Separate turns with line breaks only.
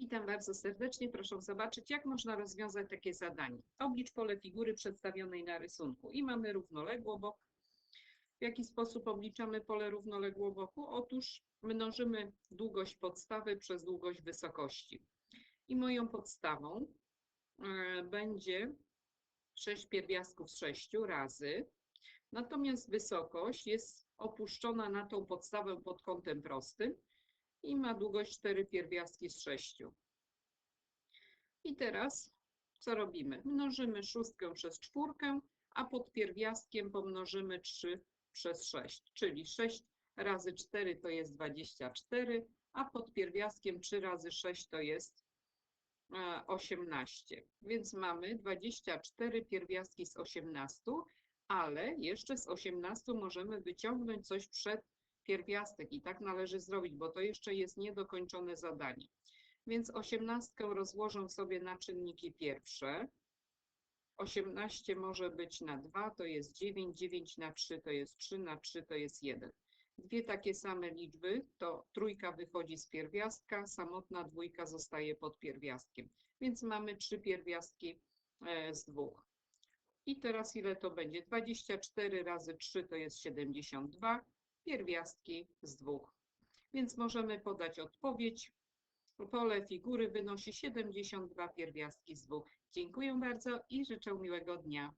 Witam bardzo serdecznie. Proszę zobaczyć, jak można rozwiązać takie zadanie. Oblicz pole figury przedstawionej na rysunku i mamy równoległobok. W jaki sposób obliczamy pole równoległoboku? Otóż mnożymy długość podstawy przez długość wysokości. I moją podstawą e, będzie 6 pierwiastków z 6 razy. Natomiast wysokość jest opuszczona na tą podstawę pod kątem prostym i ma długość 4 pierwiastki z 6. I teraz co robimy? Mnożymy szóstkę przez czwórkę, a pod pierwiastkiem pomnożymy 3 przez 6, czyli 6 razy 4 to jest 24, a pod pierwiastkiem 3 razy 6 to jest e, 18. Więc mamy 24 pierwiastki z 18, ale jeszcze z 18 możemy wyciągnąć coś przed pierwiastek i tak należy zrobić, bo to jeszcze jest niedokończone zadanie. Więc 18 rozłożę sobie na czynniki pierwsze. 18 może być na 2 to jest 9, 9 na 3 to jest 3, na 3 to jest 1. Dwie takie same liczby, to trójka wychodzi z pierwiastka, samotna dwójka zostaje pod pierwiastkiem. Więc mamy trzy pierwiastki e, z dwóch. I teraz ile to będzie? 24 razy 3 to jest 72, pierwiastki z dwóch. Więc możemy podać odpowiedź. Pole figury wynosi 72 pierwiastki z dwóch. Dziękuję bardzo i życzę miłego dnia.